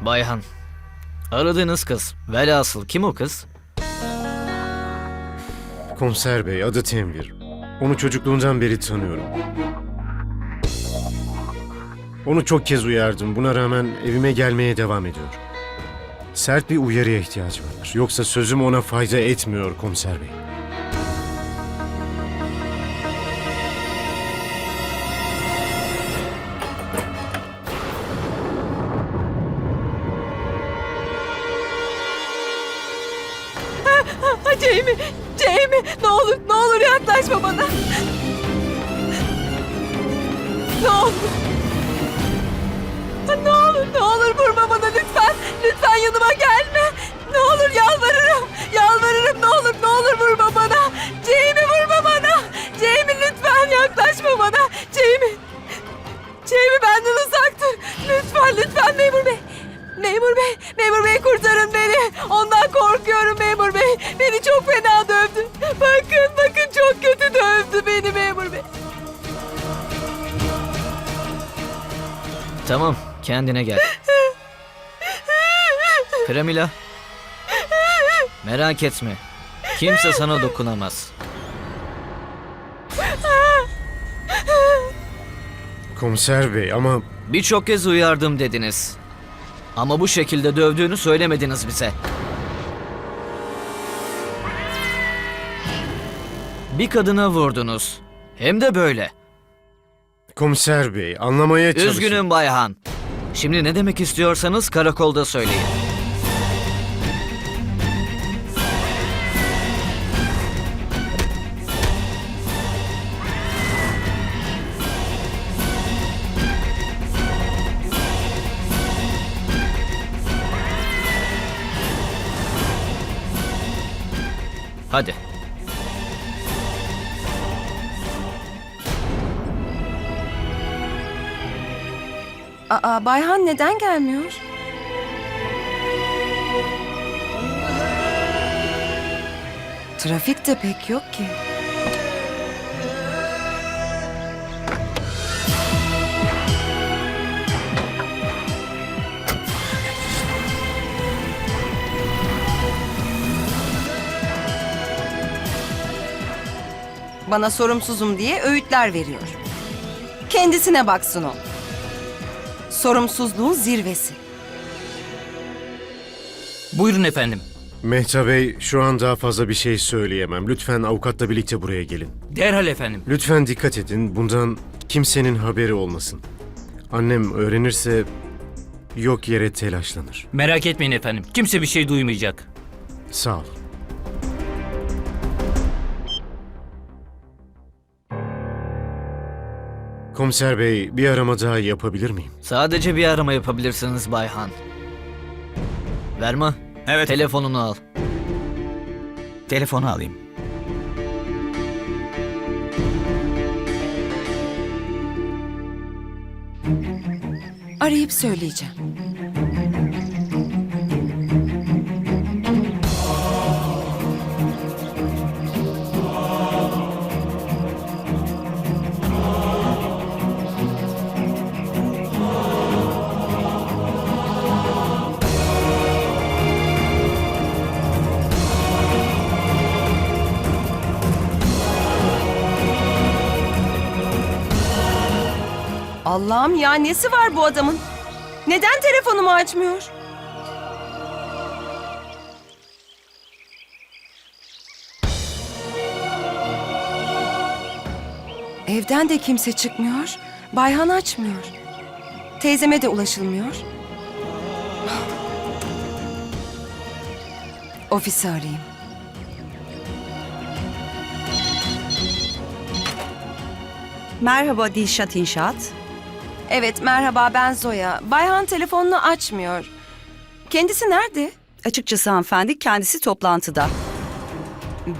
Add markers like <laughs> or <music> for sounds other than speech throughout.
Bayhan. Aradığınız kız. Velhasıl kim o kız? Komiser bey adı Temvir. Onu çocukluğundan beri tanıyorum. Onu çok kez uyardım. Buna rağmen evime gelmeye devam ediyor. Sert bir uyarıya ihtiyacı var. Yoksa sözüm ona fayda etmiyor komiser bey. Jamie, Jamie ne olur ne olur yaklaşma bana. Ne olur. Ne olur ne olur vurma bana lütfen. Lütfen yanıma gelme. Ne olur yalvarırım. Yalvarırım ne olur ne olur vurma bana. Tamam, kendine gel. <laughs> Kremila. Merak etme. Kimse sana dokunamaz. Komiser bey ama Birçok kez uyardım dediniz. Ama bu şekilde dövdüğünü söylemediniz bize. Bir kadına vurdunuz. Hem de böyle. Komiser bey anlamaya çalışın. Üzgünüm Bayhan. Şimdi ne demek istiyorsanız karakolda söyleyin. Hadi. Aa, Bayhan neden gelmiyor? Trafik de pek yok ki. Bana sorumsuzum diye öğütler veriyor. Kendisine baksın o. Sorumsuzluğun zirvesi. Buyurun efendim. Mehtap Bey şu an daha fazla bir şey söyleyemem. Lütfen avukatla birlikte buraya gelin. Derhal efendim. Lütfen dikkat edin. Bundan kimsenin haberi olmasın. Annem öğrenirse yok yere telaşlanır. Merak etmeyin efendim. Kimse bir şey duymayacak. Sağ ol. Komiser bey bir arama daha yapabilir miyim? Sadece bir arama yapabilirsiniz Bayhan. Verma. Evet. Telefonunu al. Telefonu alayım. Arayıp söyleyeceğim. Allah'ım ya nesi var bu adamın? Neden telefonumu açmıyor? Evden de kimse çıkmıyor. Bayhan açmıyor. Teyzeme de ulaşılmıyor. Ofisi arayayım. Merhaba Dilşat İnşaat. Evet merhaba ben Zoya. Bayhan telefonunu açmıyor. Kendisi nerede? Açıkçası hanımefendi kendisi toplantıda.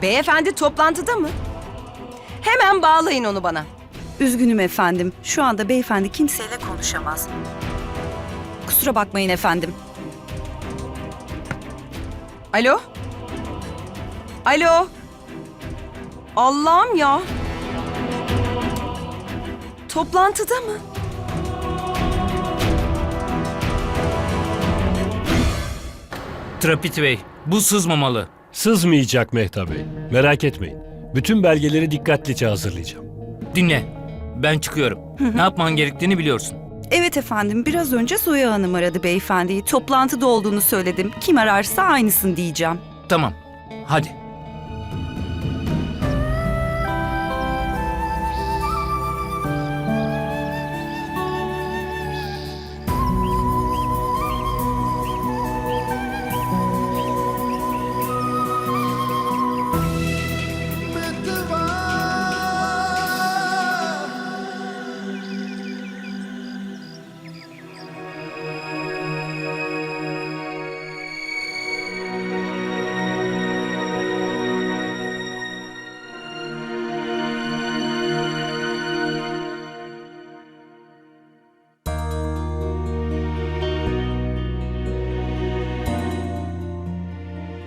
Beyefendi toplantıda mı? Hemen bağlayın onu bana. Üzgünüm efendim. Şu anda beyefendi kimseyle konuşamaz. Kusura bakmayın efendim. Alo? Alo? Allah'ım ya. Toplantıda mı? Trapit Bey, bu sızmamalı. Sızmayacak Mehtap Bey. Merak etmeyin. Bütün belgeleri dikkatlice hazırlayacağım. Dinle. Ben çıkıyorum. ne yapman gerektiğini biliyorsun. Evet efendim biraz önce Zoya Hanım aradı beyefendiyi. Toplantıda olduğunu söyledim. Kim ararsa aynısını diyeceğim. Tamam. Hadi.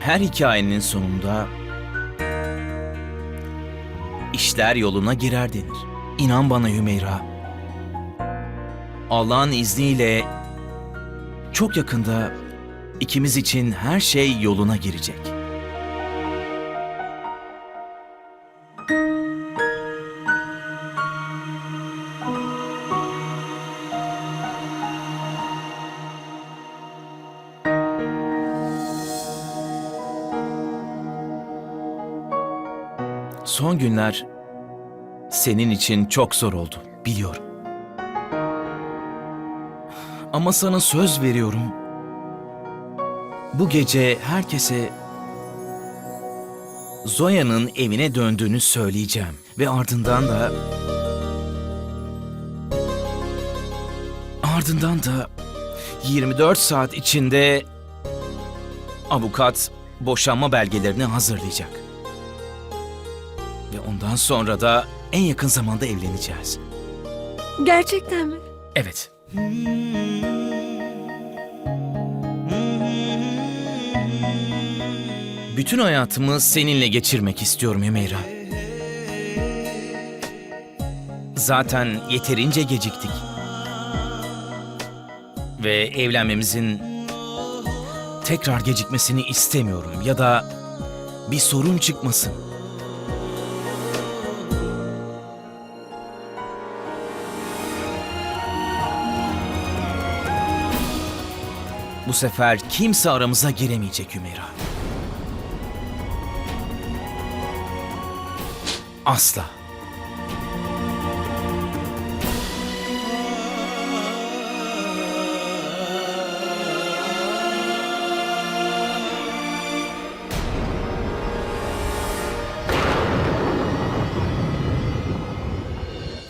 Her hikayenin sonunda işler yoluna girer denir. İnan bana Hümeyra. Allah'ın izniyle çok yakında ikimiz için her şey yoluna girecek. Son günler senin için çok zor oldu, biliyorum. Ama sana söz veriyorum. Bu gece herkese Zoya'nın evine döndüğünü söyleyeceğim ve ardından da ardından da 24 saat içinde avukat boşanma belgelerini hazırlayacak. Ve ondan sonra da en yakın zamanda evleneceğiz. Gerçekten mi? Evet. Bütün hayatımı seninle geçirmek istiyorum Hümeyra. Zaten yeterince geciktik. Ve evlenmemizin tekrar gecikmesini istemiyorum ya da bir sorun çıkmasın. Bu sefer kimse aramıza giremeyecek Hümeyra. Asla.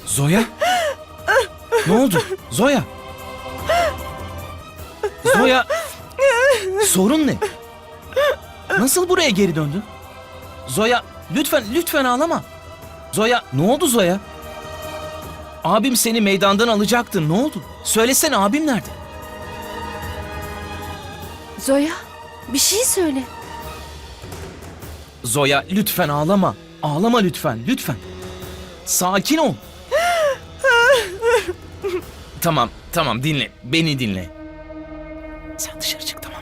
Zoya? <gasps> ne oldu? Zoya? Zoya, sorun ne? Nasıl buraya geri döndün? Zoya, lütfen, lütfen ağlama. Zoya, ne oldu Zoya? Abim seni meydandan alacaktı, ne oldu? Söylesene abim nerede? Zoya bir şey söyle. Zoya, lütfen ağlama. Ağlama lütfen, lütfen. Sakin ol. <gasps> tamam, tamam dinle, beni dinle. Sen dışarı çık tamam.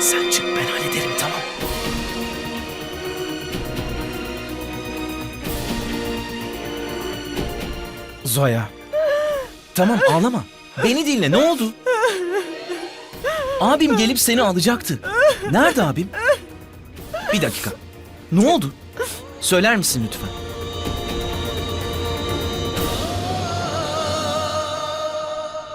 Sen çık ben hallederim tamam. Zoya. Tamam ağlama. Beni dinle ne oldu? Abim gelip seni alacaktı. Nerede abim? Bir dakika. Ne oldu? Söyler misin lütfen?